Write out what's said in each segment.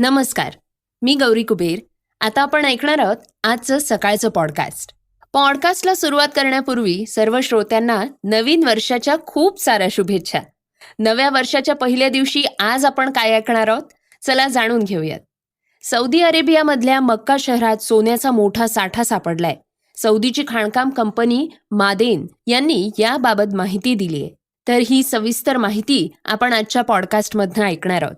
नमस्कार मी गौरी कुबेर. आता आपण ऐकणार आहोत आजचं सकाळचं पॉडकास्ट पॉडकास्टला सुरुवात करण्यापूर्वी सर्व श्रोत्यांना नवीन वर्षाच्या खूप साऱ्या शुभेच्छा. नव्या वर्षाच्या पहिल्या दिवशी आज आपण काय ऐकणार आहोत? चला जाणून घेऊयात. सौदी अरेबियामधल्या मक्का शहरात सोन्याचा मोठा साठा सापडलाय. सौदीची खाणकाम कंपनी मादेन यांनी याबाबत माहिती दिली आहे तर ही सविस्तर माहिती आपण आजच्या पॉडकास्टमधनं ऐकणार आहोत.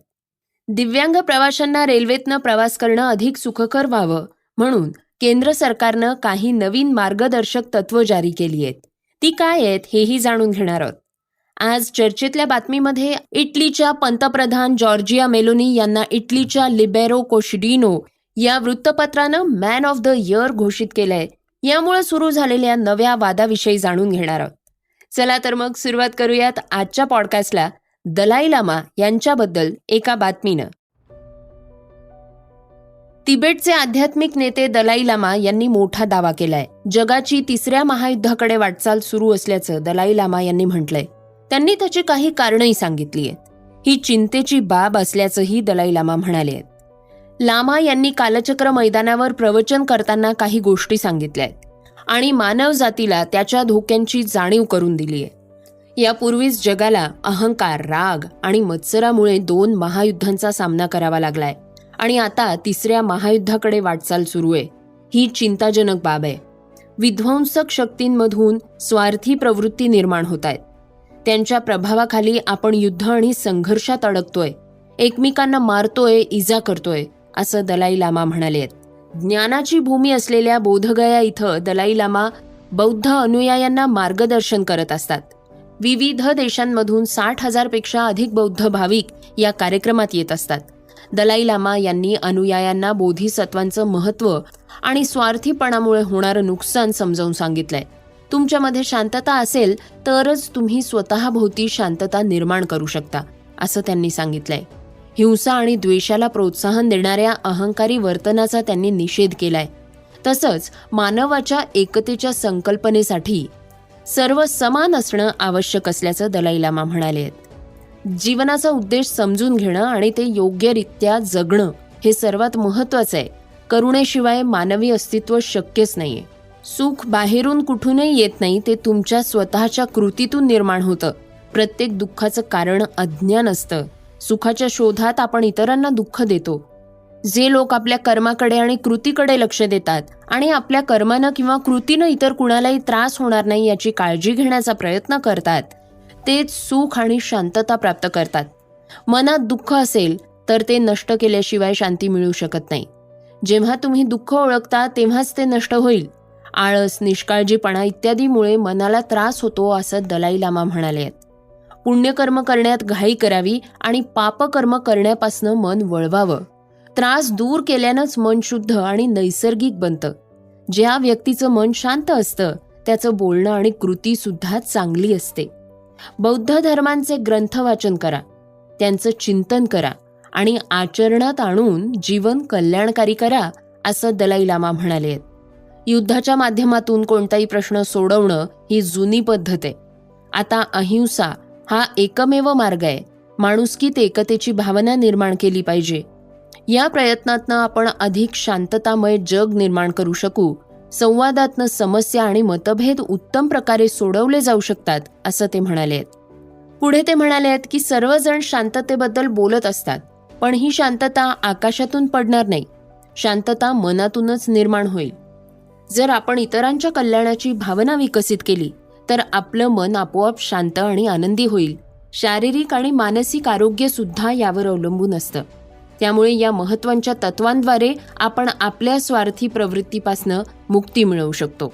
दिव्यांग प्रवाशांना रेल्वेतनं प्रवास करणं अधिक सुखकर व्हावं म्हणून केंद्र सरकारनं काही नवीन मार्गदर्शक तत्व जारी केली आहेत. ती काय आहेत हेही जाणून घेणार आहोत. आज चर्चेतल्या बातमीमध्ये इटलीच्या पंतप्रधान जॉर्जिया मेलोनी यांना इटलीच्या लिबेरो कोशिडिनो या वृत्तपत्रानं मॅन ऑफ द इयर घोषित केलंय. यामुळे सुरू झालेल्या नव्या वादाविषयी जाणून घेणार आहोत. चला तर मग सुरुवात करूयात आजच्या पॉडकास्टला. दलाई लामा यांच्याबद्दल एका बातमीनं. तिबेटचे आध्यात्मिक नेते दलाई लामा यांनी मोठा दावा केलाय. जगाची तिसऱ्या महायुद्धाकडे वाटचाल सुरू असल्याचं दलाई लामा यांनी म्हटलंय. त्यांनी त्याची काही कारणंही सांगितली आहेत. ही चिंतेची बाब असल्याचंही दलाई लामा म्हणाले आहेत. लामा यांनी कालचक्र मैदानावर प्रवचन करताना काही गोष्टी सांगितल्या आहेत आणि मानव जातीला त्याच्या धोक्यांची जाणीव करून दिली आहे. यापूर्वीच जगाला अहंकार राग आणि मत्सरामुळे दोन महायुद्धांचा सामना करावा लागलाय. आणि आता तिसऱ्या महायुद्धाकडे वाटचाल सुरू आहे. ही चिंताजनक बाब आहे. विध्वंसक शक्तींमधून स्वार्थी प्रवृत्ती निर्माण होत आहेत त्यांच्या प्रभावाखाली आपण युद्ध आणि संघर्षात अडकतोय. एकमेकांना मारतोय इजा करतोय असं दलाई लामा म्हणाले आहेत ज्ञानाची भूमी असलेल्या बोधगया इथं दलाई लामा बौद्ध अनुयायांना मार्गदर्शन करत असतात. विविध देशांमधून साठ हजारपेक्षा अधिक बौद्ध भाविक या कार्यक्रमात येत असतात. दलाई लामा यांनी अनुयायांना बोधिसत्वांचं महत्त्व आणि स्वार्थीपणामुळे होणारं नुकसान समजावून सांगितलंय. तुमच्यामध्ये शांतता असेल तरच तुम्ही स्वतःभोवती शांतता निर्माण करू शकता असं त्यांनी सांगितलंय. हिंसा आणि द्वेषाला प्रोत्साहन देणाऱ्या अहंकारी वर्तनाचा त्यांनी निषेध केलाय. तसंच मानवाच्या एकतेच्या संकल्पनेसाठी सर्व समान असणं आवश्यक असल्याचं दलाई लामा म्हणाले. आहेत जीवनाचा उद्देश समजून घेणं आणि ते योग्यरित्या जगणं हे सर्वात महत्वाचं आहे. करुणेशिवाय मानवी अस्तित्व शक्यच नाहीये. सुख बाहेरून कुठूनही येत नाही ते तुमच्या स्वतःच्या कृतीतून निर्माण होतं. प्रत्येक दुःखाचं कारण अज्ञान असतं. सुखाच्या शोधात आपण इतरांना दुःख देतो. जे लोक आपल्या कर्माकडे आणि कृतीकडे लक्ष देतात आणि आपल्या कर्मानं किंवा कृतीनं इतर कुणालाही त्रास होणार नाही याची काळजी घेण्याचा प्रयत्न करतात तेच सुख आणि शांतता प्राप्त करतात. मनात दुःख असेल तर ते नष्ट केल्याशिवाय शांती मिळू शकत नाही. जेव्हा तुम्ही दुःख ओळखता तेव्हाच ते नष्ट होईल. आळस निष्काळजीपणा इत्यादीमुळे मनाला त्रास होतो असं दलाई लामा म्हणाले. आहेत पुण्यकर्म करण्यात घाई करावी आणि पापकर्म करण्यापासून मन वळवावं. त्रास दूर केल्यानंच मन शुद्ध आणि नैसर्गिक बनतं. ज्या व्यक्तीचं मन शांत असतं त्याचं बोलणं आणि कृती सुद्धा चांगली असते. बौद्ध धर्मांचे ग्रंथ वाचन करा. त्यांचं चिंतन करा आणि आचरणात आणून जीवन कल्याणकारी करा असं दलाई लामा म्हणाले. आहेत युद्धाच्या माध्यमातून कोणताही प्रश्न सोडवणं ही जुनी पद्धत आहे. आता अहिंसा हा एकमेव मार्ग आहे. माणुसकीत एकतेची भावना निर्माण केली पाहिजे. या प्रयत्नातनं आपण अधिक शांततामय जग निर्माण करू शकू. संवादातनं समस्या आणि मतभेद उत्तम प्रकारे सोडवले जाऊ शकतात असं ते म्हणाले आहेत. पुढे ते म्हणाले आहेत की सर्वजण शांततेबद्दल बोलत असतात पण ही शांतता आकाशातून पडणार नाही. शांतता मनातूनच निर्माण होईल. जर आपण इतरांच्या कल्याणाची भावना विकसित केली तर आपलं मन आपोआप शांत आणि आनंदी होईल. शारीरिक आणि मानसिक आरोग्य सुद्धा यावर अवलंबून असतं. त्यामुळे या महत्त्वाच्या तत्वांद्वारे आपण आपल्या स्वार्थी प्रवृत्तीपासनं मुक्ती मिळवू शकतो.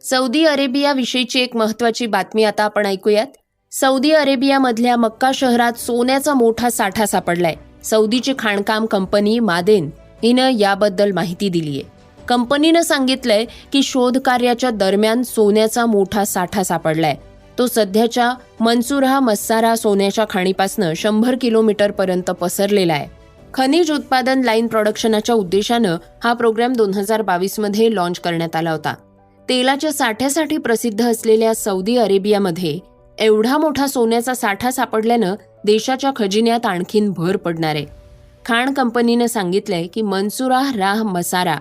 सौदी अरेबियाविषयीची एक महत्वाची बातमी आता आपण ऐकूयात. सौदी अरेबियामधल्या मक्का शहरात सोन्याचा मोठा साठा सापडलाय. सौदीची खाणकाम कंपनी मादेन हिनं याबद्दल माहिती दिलीय. कंपनीनं सांगितलंय की शोधकार्याच्या दरम्यान सोन्याचा मोठा साठा सापडलाय. तो सध्याच्या मनसुरा मस्सारा सोन्याच्या खाणीपासनं शंभर किलोमीटर पर्यंत पसरलेला आहे. खनिज उत्पादन लाईन प्रोडक्शनाच्या उद्देशानं हा प्रोग्राम दोन हजार बावीसमध्ये लॉन्च करण्यात आला होता. तेलाच्या साठ्यासाठी प्रसिद्ध असलेल्या सौदी अरेबियामध्ये एवढा मोठा सोन्याचा साठा सापडल्यानं देशाच्या खजिन्यात आणखीन भर पडणार आहे. खाण कंपनीनं सांगितलंय की मनसुरा राह मसारा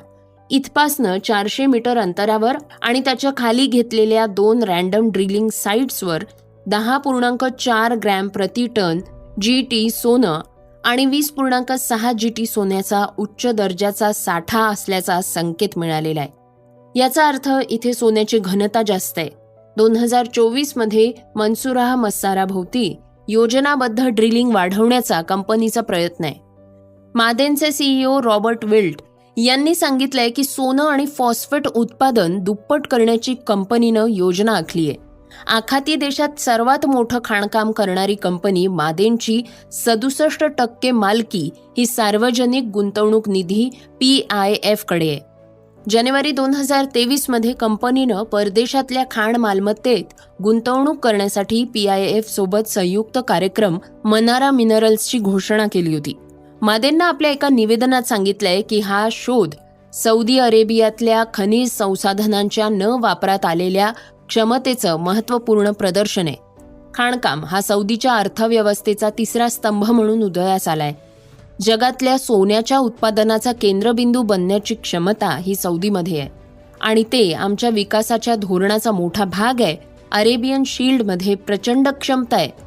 इथपासनं चारशे मीटर अंतरावर आणि त्याच्याखाली घेतलेल्या दोन रॅन्डम ड्रिलिंग साईट्सवर दहा पूर्णांक चार ग्रॅम प्रति टन जी टी सोनं आणि वीस पूर्णांक सहा जी टी सोन्याचा उच्च दर्जाचा साठा असल्याचा संकेत मिळालेला आहे. याचा अर्थ इथे सोन्याची घनता जास्त आहे. दोन हजार चोवीसमध्ये मनसुराह मस्साराभोवती योजनाबद्ध ड्रिलिंग वाढवण्याचा कंपनीचा प्रयत्न आहे. मादेनचे सीईओ रॉबर्ट विल्ट यांनी सांगितलंय की सोनं आणि फॉस्फेट उत्पादन दुप्पट करण्याची कंपनीनं योजना आखली आहे. आखाती देशात सर्वात मोठं खाणकाम करणारी कंपनी मादेनची सदुसष्ट टक्के मालकी ही सार्वजनिक गुंतवणूक निधी पी आय एफकडे आहे. जानेवारी दोन हजार तेवीसमध्ये कंपनीनं परदेशातल्या खाण मालमत्तेत गुंतवणूक करण्यासाठी पी आय एफ सोबत संयुक्त कार्यक्रम मनारा मिनरल्सची घोषणा केली होती. मादेंना आपल्या एका निवेदनात सांगितलंय की हा शोध सौदी अरेबियातल्या खनिज संसाधनांच्या न वापरात आलेल्या क्षमतेचं महत्त्वपूर्ण प्रदर्शन आहे. खाणकाम हा सौदीच्या अर्थव्यवस्थेचा तिसरा स्तंभ म्हणून उदयास आलाय. जगातल्या सोन्याच्या उत्पादनाचा केंद्रबिंदू बनण्याची क्षमता ही सौदीमध्ये आहे. आणि ते आमच्या विकासाच्या धोरणाचा मोठा भाग आहे. अरेबियन शील्डमध्ये प्रचंड क्षमता आहे.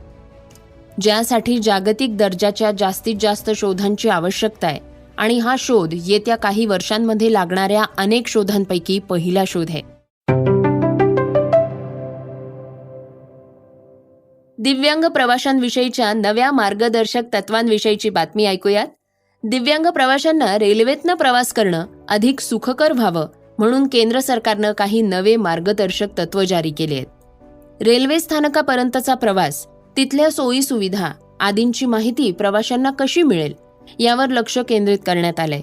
ज्यासाठी जागतिक दर्जाच्या जास्तीत जास्त शोधांची आवश्यकता आहे. आणि हा शोध येत्या काही वर्षांमध्ये लागणाऱ्या अनेक शोधांपैकी पहिला शोध आहे. दिव्यांग प्रवाशांविषयीच्या नव्या मार्गदर्शक तत्वांविषयीची बातमी ऐकूयात. दिव्यांग प्रवाशांना रेल्वेतनं प्रवास करणं अधिक सुखकर व्हावं म्हणून केंद्र सरकारनं काही नवे मार्गदर्शक तत्व जारी केले आहेत रेल्वे स्थानकापर्यंतचा प्रवास तिथल्या सोयी सुविधा आदींची माहिती प्रवाशांना कशी मिळेल यावर लक्ष केंद्रित करण्यात आलंय.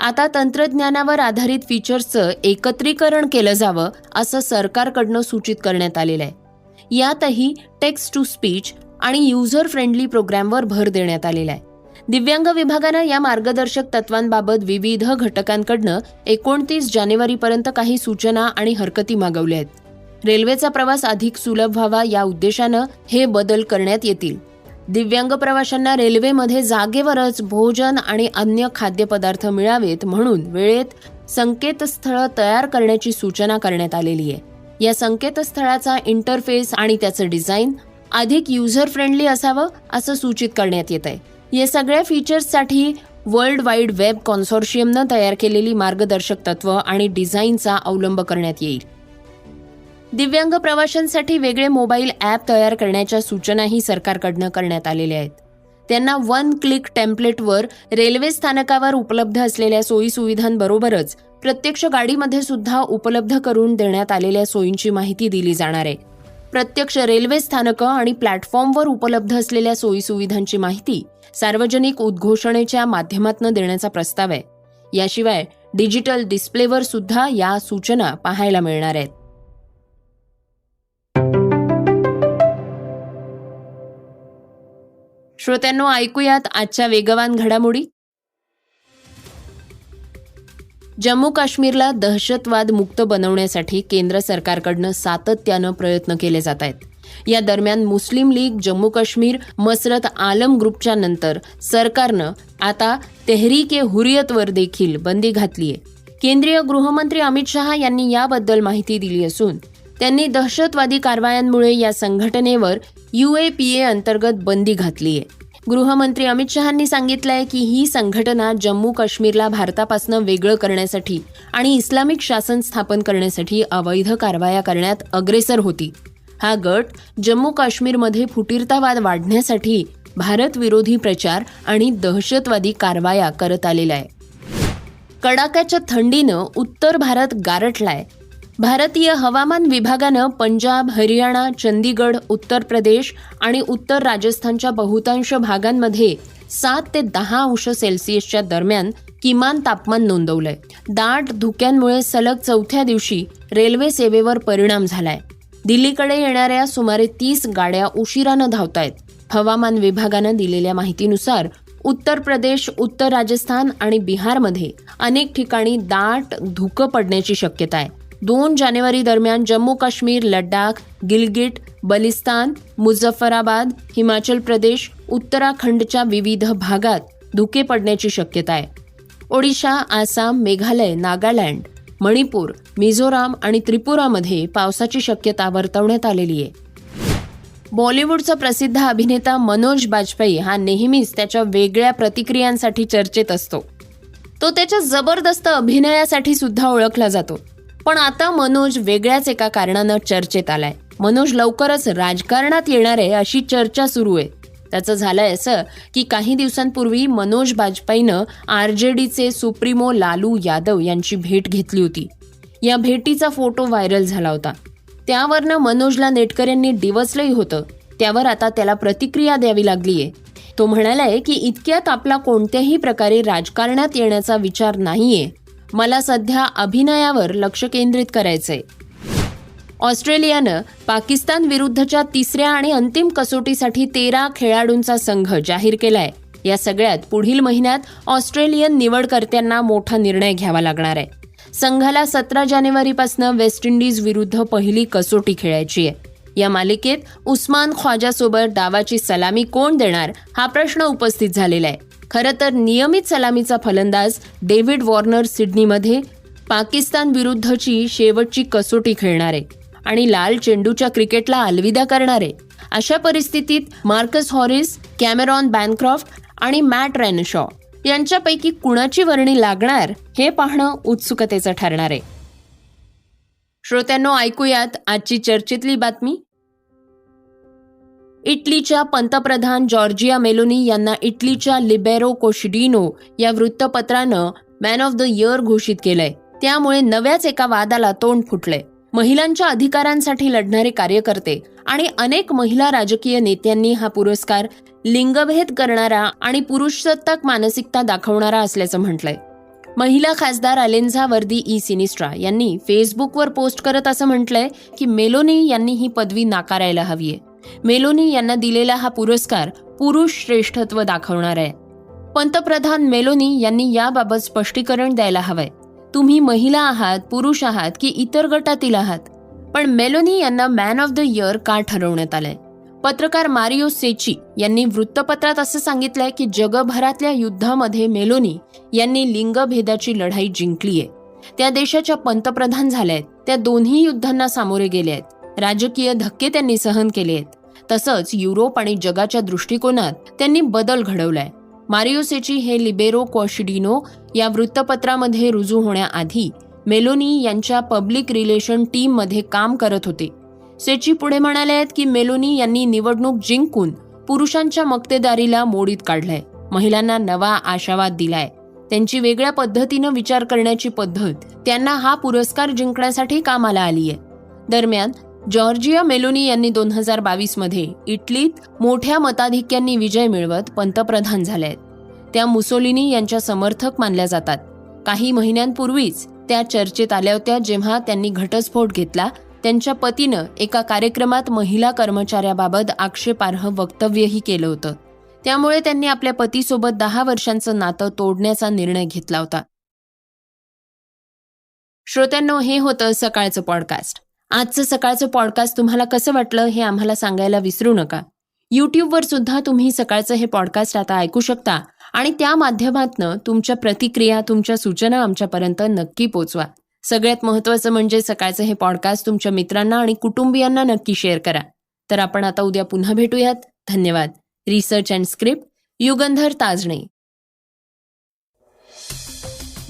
आता तंत्रज्ञानावर आधारित फीचर्सचं एकत्रीकरण केलं जावं असं सरकारकडनं सूचित करण्यात आलेलं आहे यातही टेक्स्ट टू स्पीच आणि युजर फ्रेंडली प्रोग्रॅमवर भर देण्यात आलेला आहे दिव्यांग विभागानं या मार्गदर्शक तत्वांबाबत विविध घटकांकडनं एकोणतीस जानेवारीपर्यंत काही सूचना आणि हरकती मागवल्या आहेत. रेल्वेचा प्रवास अधिक सुलभ व्हावा या उद्देशानं हे बदल करण्यात येतील. दिव्यांग प्रवाशांना रेल्वेमध्ये जागेवरच भोजन आणि अन्य खाद्यपदार्थ मिळावेत म्हणून वेळेत संकेतस्थळ तयार करण्याची सूचना करण्यात आलेली आहे. या संकेतस्थळाचा इंटरफेस आणि त्याचं डिझाईन अधिक युजर फ्रेंडली असावं असं सूचित करण्यात येत आहे. या सगळ्या फीचर्ससाठी वर्ल्ड वाईड वेब कॉन्सोर्शियमनं तयार केलेली मार्गदर्शक तत्व आणि डिझाईनचा अवलंब करण्यात येईल. दिव्यांग प्रवाशांसाठी वेगळे मोबाईल ॲप तयार करण्याच्या सूचनाही सरकारकडनं करण्यात आलेल्या आहेत. त्यांना वन क्लिक टेम्पलेटवर रेल्वे स्थानकावर उपलब्ध असलेल्या सोयीसुविधांबरोबरच प्रत्यक्ष गाडीमध्ये सुद्धा उपलब्ध करून देण्यात आलेल्या सोयींची माहिती दिली जाणार आहे. प्रत्यक्ष रेल्वे स्थानकं आणि प्लॅटफॉर्मवर उपलब्ध असलेल्या सोयीसुविधांची माहिती सार्वजनिक उद्घोषणेच्या माध्यमातून देण्याचा प्रस्ताव आहे. याशिवाय डिजिटल डिस्प्लेवर सुद्धा या सूचना पाहायला मिळणार आहेत. श्रोत्यांनो ऐकूयात आजच्या वेगवान घडामोडी. जम्मू काश्मीरला दहशतवाद मुक्त बनवण्यासाठी केंद्र सरकारकडनं सातत्यानं प्रयत्न केले जात आहेत. या दरम्यान मुस्लिम लीग जम्मू काश्मीर मसरत आलम ग्रुपच्या नंतर सरकारनं आता तेहरीक ए हुरियतवर देखील बंदी घातली आहे केंद्रीय गृहमंत्री अमित शहा यांनी याबद्दल माहिती दिली असून त्यांनी दहशतवादी कारवायांमुळे या संघटनेवर यू ए पी ए अंतर्गत बंदी घातली आहे. गृहमंत्री अमित शहांनी सांगितलंय की ही संघटना जम्मू काश्मीरला भारतापासून वेगळं करण्यासाठी आणि इस्लामिक शासन स्थापन करण्यासाठी अवैध कारवाया करण्यात अग्रेसर होती. हा गट जम्मू काश्मीरमध्ये फुटीरतावाद वाढण्यासाठी भारत विरोधी प्रचार आणि दहशतवादी कारवाया करत आलेला आहे. कडाक्याच्या थंडीनं उत्तर भारत गारठलाय. भारतीय हवामान विभागानं पंजाब हरियाणा चंदीगड उत्तर प्रदेश आणि उत्तर राजस्थानच्या बहुतांश भागांमध्ये सात ते दहा अंश सेल्सिअसच्या दरम्यान किमान तापमान नोंदवलंय. दाट धुक्यांमुळे सलग चौथ्या दिवशी रेल्वे सेवेवर परिणाम झालाय. दिल्लीकडे येणाऱ्या सुमारे तीस गाड्या उशिरानं धावतायत. हवामान विभागानं दिलेल्या माहितीनुसार उत्तर प्रदेश उत्तर राजस्थान आणि बिहारमध्ये अनेक ठिकाणी दाट धुकं पडण्याची शक्यता आहे दोन जानेवारी दरम्यान जम्मू काश्मीर लडाख गिलगिट बलिस्तान मुझफ्फराबाद हिमाचल प्रदेश उत्तराखंडच्या विविध भागात धुके पडण्याची शक्यता आहे. ओडिशा आसाम मेघालय नागालँड मणिपूर मिझोराम आणि त्रिपुरामध्ये पावसाची शक्यता वर्तवण्यात आलेली आहे. बॉलिवूडचा प्रसिद्ध अभिनेता मनोज बाजपेयी हा नेहमीच त्याच्या वेगळ्या प्रतिक्रियांसाठी चर्चेत असतो. तो त्याच्या जबरदस्त अभिनयासाठी सुद्धा ओळखला जातो. पण आता मनोज वेगळ्याच एका कारणानं चर्चेत आलाय. मनोज लवकरच राजकारणात येणार आहे अशी चर्चा सुरू आहे. त्याचं झालंय असं की काही दिवसांपूर्वी मनोज बाजपेयीनं आर जे डीचे सुप्रीमो लालू यादव यांची भेट घेतली होती. या भेटीचा फोटो व्हायरल झाला होता. त्यावरनं मनोजला नेटकऱ्यांनी डिवचलंही होतं. त्यावर आता त्याला प्रतिक्रिया द्यावी लागली आहे तो म्हणालाय की इतक्यात आपला कोणत्याही प्रकारे राजकारणात येण्याचा विचार नाहीये. मला सध्या अभिनयावर लक्ष केंद्रित करायचंय. ऑस्ट्रेलियानं पाकिस्तान विरुद्धच्या तिसऱ्या आणि अंतिम कसोटीसाठी तेरा खेळाडूंचा संघ जाहीर केलाय. या सगळ्यात पुढील महिन्यात ऑस्ट्रेलियन निवडकर्त्यांना मोठा निर्णय घ्यावा लागणार आहे. संघाला सतरा जानेवारीपासून वेस्ट इंडिज विरुद्ध पहिली कसोटी खेळायची आहे. या मालिकेत उस्मान ख्वाजासोबत डावाची सलामी कोण देणार हा प्रश्न उपस्थित झालेला आहे. खरं तर नियमित सलामीचा फलंदाज डेव्हिड वॉर्नर सिडनीमध्ये पाकिस्तान विरुद्धची शेवटची कसोटी खेळणार आहे आणि लाल चेंडूच्या क्रिकेटला अलविदा करणार. आहे अशा परिस्थितीत मार्कस हॉरिस कॅमेरॉन बॅनक्रॉफ्ट आणि मॅट रॅनशॉ यांच्यापैकी कुणाची वर्णी लागणार हे पाहणं उत्सुकतेचं ठरणार. आहे श्रोत्यांनो ऐकूयात आजची चर्चेतली बातमी. इटलीच्या पंतप्रधान जॉर्जिया मेलोनी यांना इटलीच्या लिबेरो कोशिडिनो या वृत्तपत्रानं मॅन ऑफ द इयर घोषित केलंय. त्यामुळे नव्याच एका वादाला तोंड फुटलंय. महिलांच्या अधिकारांसाठी लढणारे कार्यकर्ते आणि अनेक महिला राजकीय नेत्यांनी हा पुरस्कार लिंगभेद करणारा आणि पुरुषसत्ताक मानसिकता दाखवणारा असल्याचं म्हटलंय. महिला खासदार अलेन्झा वर्दी ई सिनिस्ट्रा यांनी फेसबुकवर पोस्ट करत असं म्हटलंय की मेलोनी यांनी ही पदवी नाकारायला हवीये. मेलोनी यांना दिलेला हा पुरस्कार पुरुष श्रेष्ठत्व दाखवणार आहे. पंतप्रधान मेलोनी यांनी याबाबत स्पष्टीकरण द्यायला हवंय. तुम्ही महिला आहात पुरुष आहात की इतर गटातील आहात? पण मेलोनी यांना मॅन ऑफ द इयर का ठरवण्यात आलंय? पत्रकार मारियो सेची यांनी वृत्तपत्रात असं सांगितलंय की जगभरातल्या युद्धामध्ये मेलोनी यांनी लिंगभेदाची लढाई जिंकली आहे त्या देशाच्या पंतप्रधान झाल्या आहेत त्या दोन्ही युद्धांना सामोरे गेल्या आहेत राजकीय धक्के त्यांनी सहन केले आहेत तसंच युरोप आणि जगाच्या दृष्टिकोनात त्यांनी बदल घडवलाय. मारियोसेची सेची हे लिबेरो क्वॉशिडिनो या वृत्तपत्रामध्ये रुजू होण्याआधी मेलोनी यांच्या पब्लिक रिलेशन टीममध्ये काम करत होते. सेची पुढे म्हणाले आहेत की मेलोनी यांनी निवडणूक जिंकून पुरुषांच्या मक्तेदारीला मोडीत काढलंय. महिलांना नवा आशावाद दिलाय. त्यांची वेगळ्या पद्धतीनं विचार करण्याची पद्धत त्यांना हा पुरस्कार जिंकण्यासाठी कामाला आली आहे दरम्यान जॉर्जिया मेलोनी यांनी दोन हजार बावीसमध्ये इटलीत मोठ्या मताधिक्यांनी विजय मिळवत पंतप्रधान झाल्या आहेत त्या मुसोलिनी यांच्या समर्थक मानल्या जातात. काही महिन्यांपूर्वीच त्या चर्चेत आल्या होत्या जेव्हा त्यांनी घटस्फोट घेतला. त्यांच्या पतीनं एका कार्यक्रमात महिला कर्मचाऱ्याबाबत आक्षेपार्ह वक्तव्यही केलं होतं. त्यामुळे त्यांनी आपल्या पतीसोबत दहा वर्षांचं नातं तोडण्याचा निर्णय घेतला होता. श्रोत्यांनो हे होतं सकाळचं पॉडकास्ट. आजचं सकाळचं पॉडकास्ट तुम्हाला कसं वाटलं हे आम्हाला सांगायला विसरू नका. यूट्यूबवर सुद्धा तुम्ही सकाळचं हे पॉडकास्ट आता ऐकू शकता आणि त्या माध्यमातनं तुमच्या प्रतिक्रिया तुमच्या सूचना आमच्यापर्यंत नक्की पोचवा. सगळ्यात महत्त्वाचं म्हणजे सकाळचं हे पॉडकास्ट तुमच्या मित्रांना आणि कुटुंबियांना नक्की शेअर करा. तर आपण आता उद्या पुन्हा भेटूयात. धन्यवाद. Research and script Yugandhar Tajne.